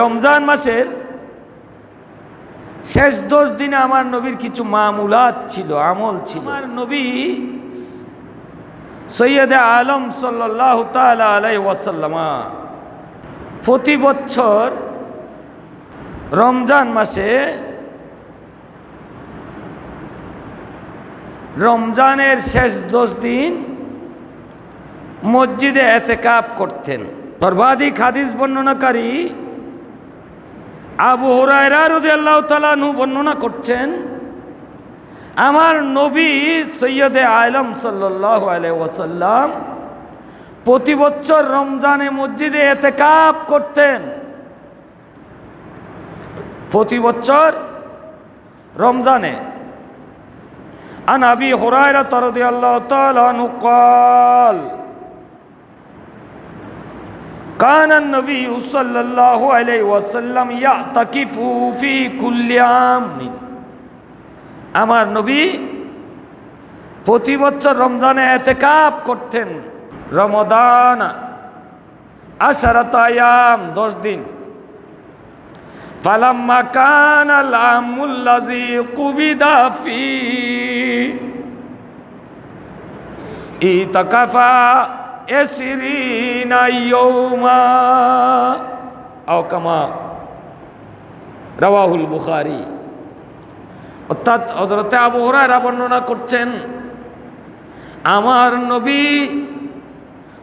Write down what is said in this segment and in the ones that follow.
রমজান মাসের শেষ দশ দিনে আমার নবীর কিছু মামুলাত ছিল আমল ছিল। আমার নবী সৈয়দে আলম সাল্লাহ আলাই ওয়াসাল্লামা প্রতি বছর রমজান মাসে রমজানের শেষ দশ দিন মসজিদে এতেকাপ করতেন। সর্বাধিক হাদিস বর্ণনাকারী আবু হরায়রা আল্লাহ বর্ণনা করছেন, আমার নবী সৈয়দে আলম সাল্লাহ ওয়াসাল্লাম প্রতি বছর রমজানে মসজিদে এতে কাপ করতেন। প্রতি বছর রমজানে। আন আবি হরায়রা তরদি আল্লাহ তালানু কল كان النبي صلى الله عليه وسلم يعتكف في كل عام আমার নবী প্রতি বছর রমজানে এতেকাপ করতেন রমদান আশারাত আয়াম দশ দিন ফালাম্মা কান আলামুল্লাজি কুবিদা ফি ইতাকাফা এসিরিনা ইয়ৌমা আও কামা রাওয়াহুল বুখারি অর্থাৎ হজরতে আবু হুরায়রা বর্ণনা করছেন, আমার নবী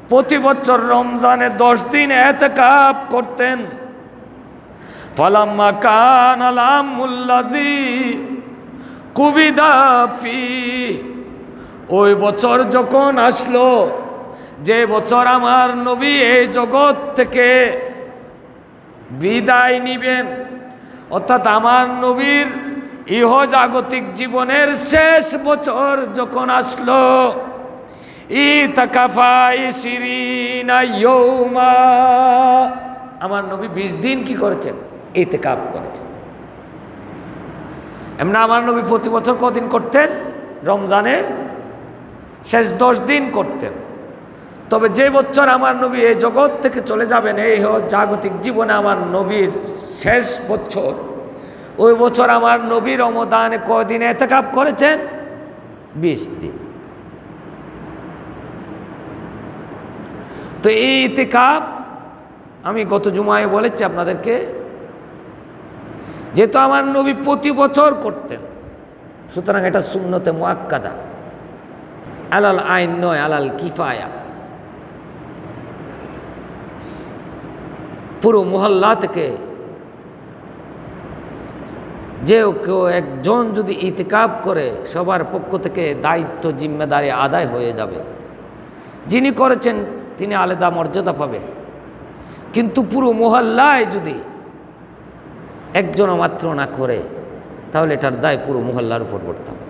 প্রতি বছর রমজানে দশ দিন এতেকাপ করতেন। ফালাম্মা কান আলামুল্লাদি কুবিদাফি ওই বছর যখন আসলো যে বছর আমার নবী এই জগৎ থেকে বিদায় নিবেন, অর্থাৎ আমার নবীর ইহ জাগতিক জীবনের শেষ বছর যখন আসলো আমার নবী বিশ দিন কি করেছেন? ইতেকাপ করেছেন। এমনি আমার নবী প্রতি বছর কদিন করতেন? রমজানের শেষ দশ দিন করতেন। তবে যে বছর আমার নবী এই জগৎ থেকে চলে যাবেন, এই জাগতিক জীবনে আমার নবীর শেষ বছর। ওই বছর আমার নবীর অমদানে কদিন এতেকাপ করেছেন? বিশ দিন। তো এই ইতিকাফ আমি গত জুমায় বলেছি আপনাদেরকে, যেহেতু আমার নবী প্রতি বছর করতেন, সুতরাং এটা শূন্যতে মোয়াক্কাদা আলাল আইন নয়, আলাল কিফায়া। পুরো মহল্লা থেকে যে কেউ একজন যদি ইতিকাব করে, সবার পক্ষ থেকে দায়িত্ব, জিম্মেদারি আদায় হয়ে যাবে। যিনি করেছেন, তিনি আলাদা মর্যাদা পাবেন। কিন্তু পুরো মহল্লায় যদি একজন মাত্র না করে, তাহলে এটার দায় পুরো মহল্লার উপর পড়তে হবে।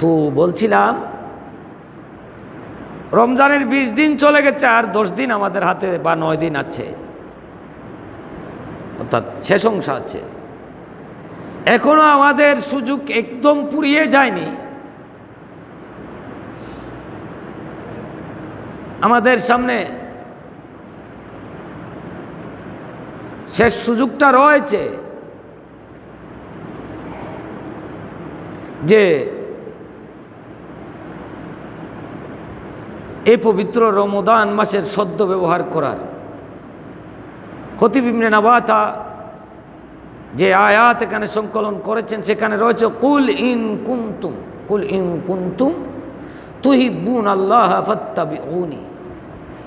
তো বলছিলাম রমজানের বিশ দিন চলে গেছে আর দশ দিন আমাদের হাতে বা নয় দিন আছে। অর্থাৎ শেষ অংশ আছে। এখনও আমাদের সুযোগ একদম পুরিয়ে যায়নি। আমাদের সামনে শেষ সুযোগটা রয়েছে যে এই পবিত্র রমদান মাসের সদ্য ব্যবহার করার। খতিবিমনে নাবাতা যে আয়াত এখানে সংকলন করেছেন, সেখানে রয়েছে, কুল ইন কুন্তুম, কুল ইন কুন্তুম তুহিবুন আল্লাহ ফত্তাবিউনি।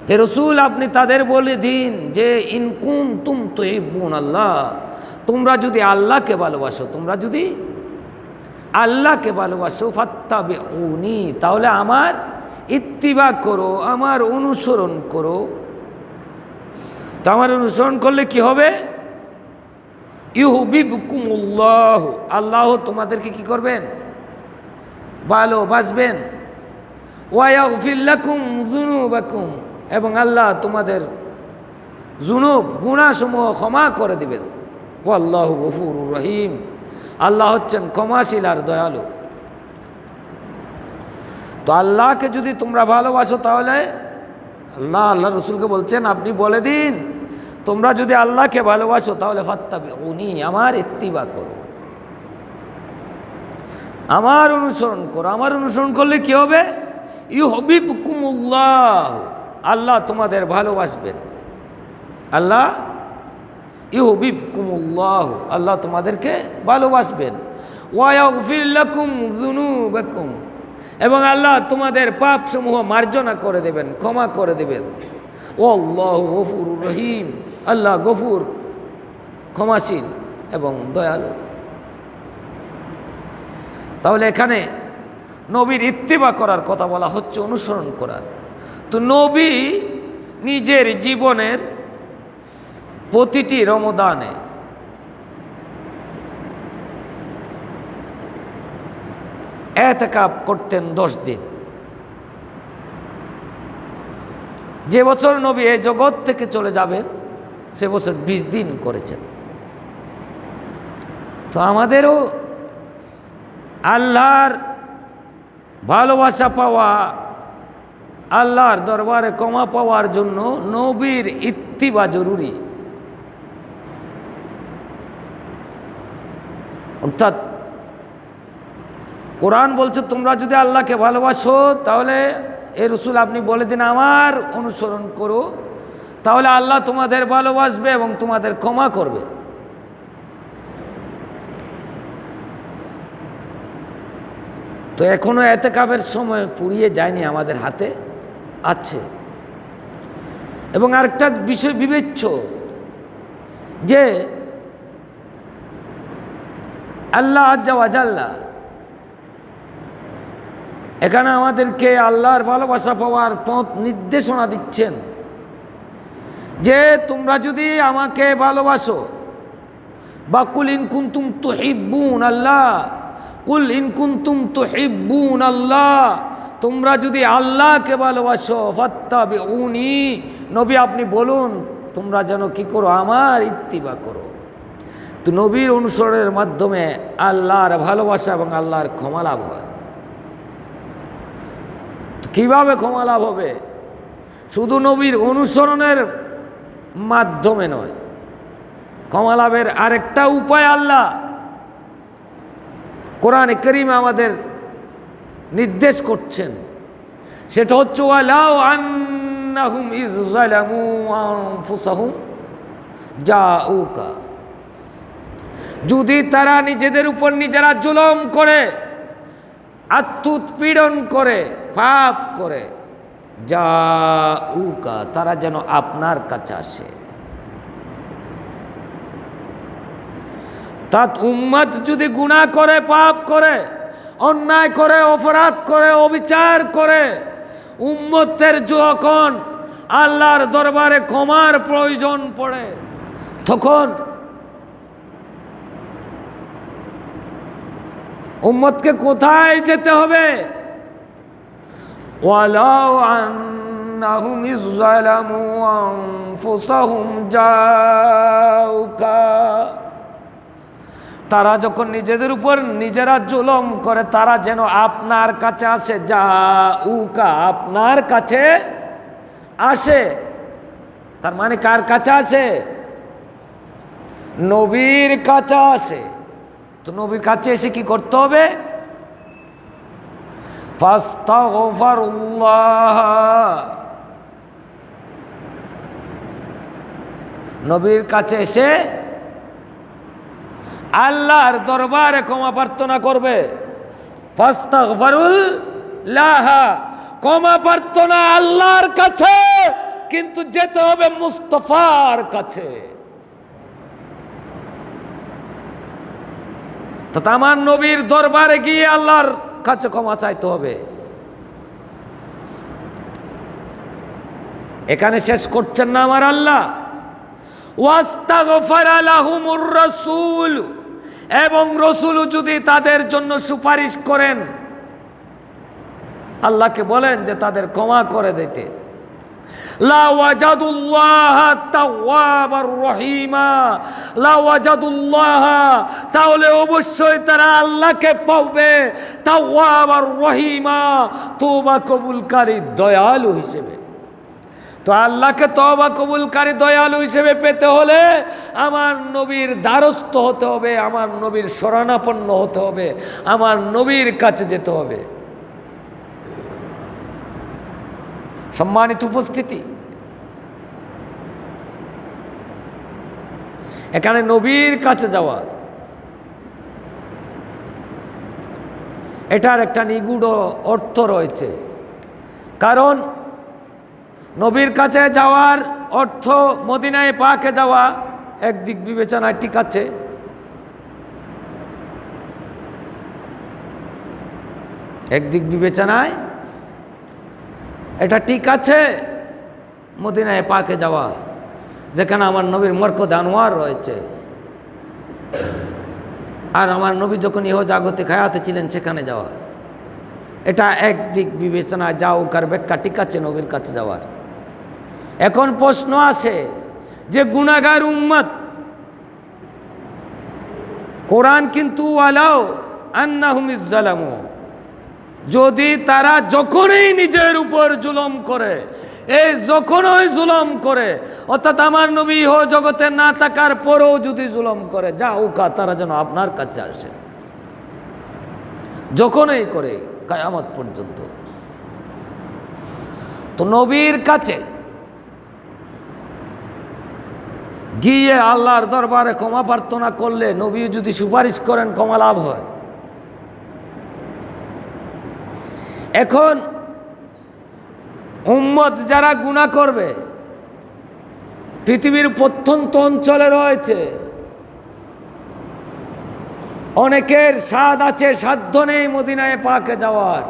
হে রসুল, আপনি তাদের বলে দিন যে, ইন কুন্তুম তুহিবুন আল্লাহ তোমরা যদি আল্লাহকে ভালোবাসো, তোমরা যদি আল্লাহকে ভালোবাসো, ফাত্তাবিউনি, তাহলে আমার ইত্তিবা করো, আমার অনুসরণ করো। তো আমার অনুসরণ করলে কি হবে? ইহুবিবকুমুল্লাহ আল্লাহ তোমাদেরকে কি করবেন? ভালো ভালোবাসবেন ওয়াইফিল্লাকুম জুনুবাকুম এবং আল্লাহ তোমাদের জুনুব গুণাসমূহ ক্ষমা করে দিবেন। ও আল্লাহ গফুর রহিম। আল্লাহ হচ্ছেন ক্ষমাশীল আর দয়ালু। তো আল্লাহকে যদি তোমরা ভালোবাসো তাহলে আল্লাহ আল্লাহ রসুলকে বলছেন, আপনি বলে দিন। তোমরা যদি আল্লাহকে ভালোবাসো তাহলে ফাত্তাবে উনি আমার ইত্তিবা করো। আমার অনুসরণ করো। আমার অনুসরণ করলে কি হবে? ইউ হবিবকুমুল্লাহ আল্লাহ তোমাদের ভালোবাসবেন। আল্লাহ ইউ হবিবকুমুল্লাহ আল্লাহ তোমাদেরকে ভালোবাসবেন। ওয়াইফিল্লাকুম জুনুবাকুম এবং আল্লাহ তোমাদের পাপসমূহ মার্জনা করে দেবেন, ক্ষমা করে দেবেন। ও আল্লাহ গফুর রহিম। আল্লাহ গফুর ক্ষমাসীন এবং দয়ালু। তাহলে এখানে নবীর ইত্তিবা করার কথা বলা হচ্ছে, অনুসরণ করার তো নবী নিজের জীবনের প্রতিটি রমদানে এতেকাপ করতেন দশ দিন। যে বছর নবী এই জগৎ থেকে চলে যাবেন, সে বছর বিশ দিন করেছেন। তো আমাদেরও আল্লাহর ভালোবাসা পাওয়া, আল্লাহর দরবারে কমা পাওয়ার জন্য নবীর ইত্তিবা জরুরি। অর্থাৎ কোরআন বলছে, তোমরা যদি আল্লাহকে ভালোবাসো, তাহলে এ রসুল আপনি বলে দিন, আমার অনুসরণ করো। তাহলে আল্লাহ তোমাদের ভালোবাসবে এবং তোমাদের ক্ষমা করবে। তো এখনও এতে কাপের সময় পুড়িয়ে যায়নি আমাদের হাতে, আছে। এবং আরেকটা বিষয় বিবেচ্য, যে আল্লাহ আজ্জাওয়াজাল্লাহ এখানে আমাদেরকে আল্লাহর ভালোবাসা পাওয়ার পথ নির্দেশনা দিচ্ছেন। যে তোমরা যদি আমাকে ভালোবাসো, বা কুল ইন কুন্তুম তুহিব্বুন আল্লাহ, কুল ইন কুন্তুম তুহিব্বুন আল্লাহ, তোমরা যদি আল্লাহকে ভালোবাসো ফত্তাবি উনি নবী আপনি বলুন, তোমরা যেন কি করো, আমার ইত্তিবা করো। তো নবীর অনুসরণের মাধ্যমে আল্লাহর ভালোবাসা এবং আল্লাহর ক্ষমা লাভ হয়। তো কীভাবে ক্ষমা লাভ হবে? শুধু নবীর অনুসরণের মাধ্যমে নয়, ক্ষমা লাভের আরেকটা উপায় আল্লাহ কোরআন করিম আমাদের নির্দেশ করছেন। সেটা হচ্ছে, ওয়ালাউ আন্নাহুম ইজ যালামু আনফুসাহুম জাউকা। যদি তারা নিজেদের উপর নিজেরা জুলম করে, আত্মুৎপীড়ন করে পাপ করে। যা উকা তারা যেন আপনার কাছে আসে। তাত উম্মত যদি গুণা করে, পাপ করে, অন্যায় করে, অপরাধ করে, অবিচার করে, উম্মতের যখন আল্লাহর দরবারে ক্ষমার প্রয়োজন পড়ে, তখন উম্মতকে কোথায় যেতে হবে? ওয়ালাউ আন্নাহুম ইযলামু আনফুসাহুম জাউকা তারা যখন নিজেদের উপর নিজেরা জুলম করে, তারা যেন আপনার কাছে আসে যা উকা আপনার কাছে আসে। তার মানে কার কাছে আসে? নবীর কাছে আসে। তো নবীর কাছে এসে কি করতে হবে? নবীর কাছে এসে আল্লাহর দরবারে ক্ষমা প্রার্থনা করবে। ক্ষমা প্রার্থনা আল্লাহর কাছে, কিন্তু যেতে হবে মুস্তফার কাছে। তো আমার নবীর দরবারে গিয়ে আল্লাহর কাছে ক্ষমা চাইতে হবে। এখানে শেষ করছেন না আমার আল্লাহ। রাসূল। এবং রসুল যদি তাদের জন্য সুপারিশ করেন, আল্লাহকে বলেন যে তাদের ক্ষমা করে দিতে। তাহলে অবশ্যই তারা আল্লাহকে পাবে। রহিমা তোবা কবুলকারী দয়ালু হিসেবে। তো আল্লাহকে তবা কবুলকারী দয়ালু হিসেবে পেতে হলে আমার নবীর দ্বারস্থ হতে হবে, আমার নবীর শরণাপন্ন হতে হবে, আমার নবীর কাছে যেতে হবে। সম্মানিত উপস্থিতি। এখানে নবীর কাছে যাওয়া। এটার একটা নিগুড় অর্থ রয়েছে। কারণ নবীর কাছে যাওয়ার অর্থ মদিনায় পাকে যাওয়া একদিক বিবেচনায় ঠিক আছে। একদিক বিবেচনায় এটা ঠিক আছে? মদিনায় পাকে যাওয়া, যেখানে আমার নবীর মরকদ আনোয়ার রয়েছে। আর আমার নবী যখন ইহ জাগতিক হায়াতে ছিলেন, সেখানে যাওয়া। এটা একদিক বিবেচনায় যাও কার ব্যাখ্যা, ঠিক আছে নবীর কাছে যাওয়ার। এখন প্রশ্ন আছে যে গুণাগার উম্মত, কোরআন কিন্তু আলাও আন্না আন্নাহুমিজালামু যদি তারা যখনই নিজের উপর জুলম করে, এই যখনই জুলম করে, অর্থাৎ আমার নবী হো জগতে না থাকার পরেও যদি জুলম করে, যা উকা তারা যেন আপনার কাছে আসে। যখনই করে, কায়ামত পর্যন্ত। তো নবীর কাছে গিয়ে আল্লাহর দরবারে ক্ষমা প্রার্থনা করলে নবী যদি সুপারিশ করেন, ক্ষমা লাভ হয়। এখন উম্মত যারা গুণা করবে, পৃথিবীর প্রত্যন্ত অঞ্চলে রয়েছে, অনেকের স্বাদ আছে, সাধ্য নেই মদিনায় পাকে যাওয়ার।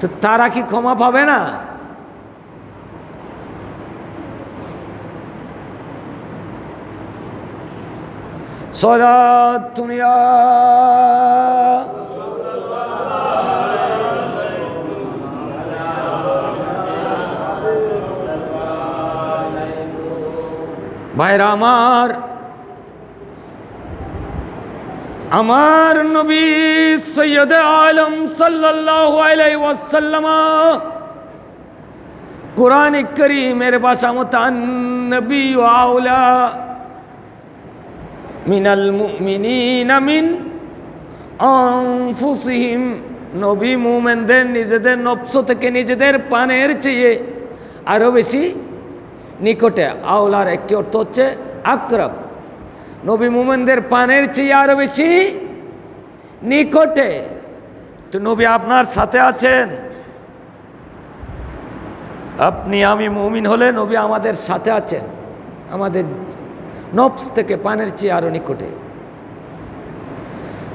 তো তারা কি ক্ষমা পাবে না? সদা দুনিয়া ভাইরা আমার আমার নবী সৈয়দ আলম ওয়াসাল্লাম কোরআন করিমের ভাষা মতান নবী আউলা মিনাল মুমিনিনা মিন নবী মুমেনদের নিজেদের নফস থেকে নিজেদের পানের চেয়ে আরও বেশি নিকটে আওলার একটি অর্থ হচ্ছে আক্রব। নবী মুমেনদের পানের চেয়ে আরও বেশি নিকটে। তো নবী আপনার সাথে আছেন? আপনি আমি মুমিন হলে নবী আমাদের সাথে আছেন। আমাদের নফস থেকে পানের চেয়ে আরও নিকটে।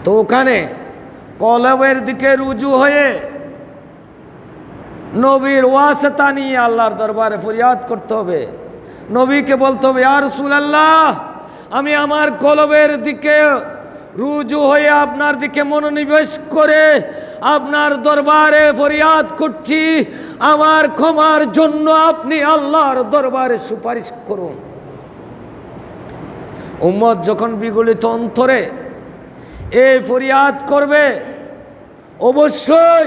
তো ওখানে কলবের দিকে রুজু হয়ে নবীর ওয়াসতা নিয়ে আল্লাহর দরবারে ফরিয়াদ করতে হবে। নবীকে বলতে হবে আর আল্লাহ আমি আমার কলবের দিকে রুজু হয়ে আপনার দিকে মনোনিবেশ করে আপনার দরবারে ফরিয়াদ করছি। আমার ক্ষমার জন্য আপনি আল্লাহর দরবারে সুপারিশ করুন। উম্মত যখন বিগলিত অন্তরে এই ফরিয়াদ করবে, অবশ্যই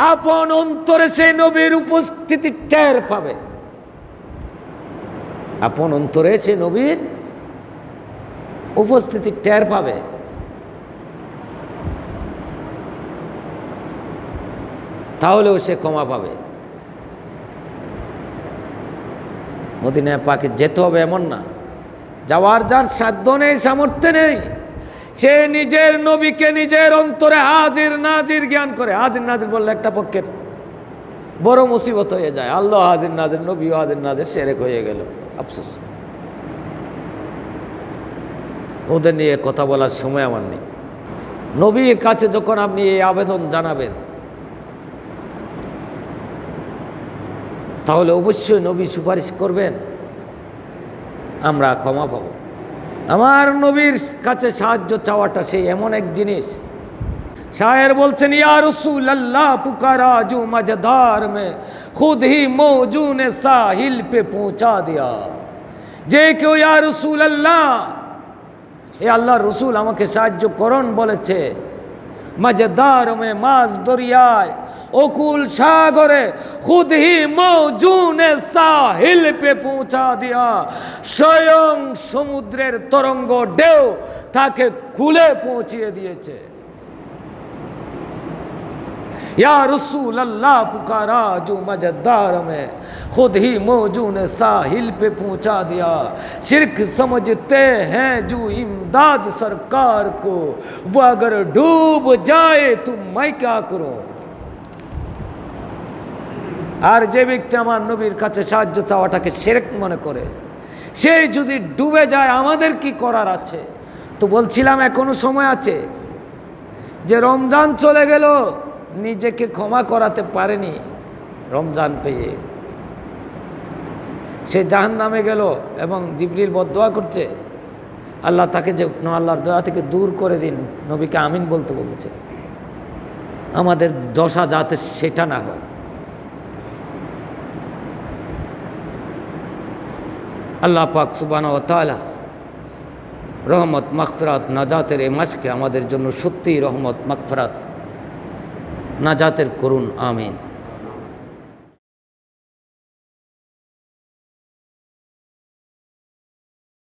আপন অন্তরে সেই নবীর উপস্থিতি টের পাবে। আপন অন্তরে সে নবীর উপস্থিতি টের পাবে। তাহলেও সে ক্ষমা পাবে। মদিনায় পাকে যেতে হবে এমন না। যাওয়ার যার সাধ্য নেই, সামর্থ্য নেই। সে নিজের নবীকে নিজের অন্তরে হাজির নাজির জ্ঞান করে। হাজির নাজির বললে একটা পক্ষের। বড় মুসিবত হয়ে যায়। আল্লাহ হাজির নাজির, নবীও হাজির নাজির, সেরেক হয়ে গেল। আফসোস। ওদের নিয়ে কথা বলার সময় আমার নেই। নবীর কাছে যখন আপনি এই আবেদন জানাবেন, তাহলে অবশ্যই নবী সুপারিশ করবেন। আমরা ক্ষমা পাব। আমার নবীর কাছে সাহায্য চাওয়াটা সেই এমন এক জিনিস শায়ের বলছেন ইয়া রসুল আল্লাহ পুকারা জু মজদার মে খুদ হি মৌজু ने साहिल पे पहुंचा दिया যে কেউ ইয়া রসুল আল্লাহ এ আল্লাহ রসুল আমাকে সাহায্য করুন বলেছে মজদারমে মাছ দরিয়ায় অকুল সাগরে খুদ হি মৌজুনে সাহিল পে পৌঁছা দিয়া। স্বয়ং সমুদ্রের তরঙ্গ ডেও তাকে খুলে পৌঁছিয়ে দিয়েছে। या रसूल अल्लाह पुकारा जो मजदार में खुद ही मौजूद साहिल पे पहुंचा दिया शिरक समझते हैं जो इमदाद सरकार को वो अगर डूब जाए तो मैं क्या करूं আর যে ব্যক্তি আমার নবীর কাছে সাহায্য চাওয়াটাকে সেরেক মনে করে সে যদি ডুবে যায় আমাদের কি করার আছে তো বলছিলাম এখনো সময় আছে যে রমজান চলে গেল নিজেকে ক্ষমা করাতে পারেনি রমজান পেয়ে। সে জাহান নামে গেল এবং জিবরিল বদোয়া করছে। আল্লাহ তাকে যে আল্লাহর দোয়া থেকে দূর করে দিন, নবীকে আমিন বলতে বলছে। আমাদের দশা যাতে সেটা না হয়। আল্লাহ পাক সুবান ও তালা রহমত মাকফরাত নাজাতের এ মাসকে আমাদের জন্য সত্যিই রহমত মাকফরাত নাজাতের করুন আমিন।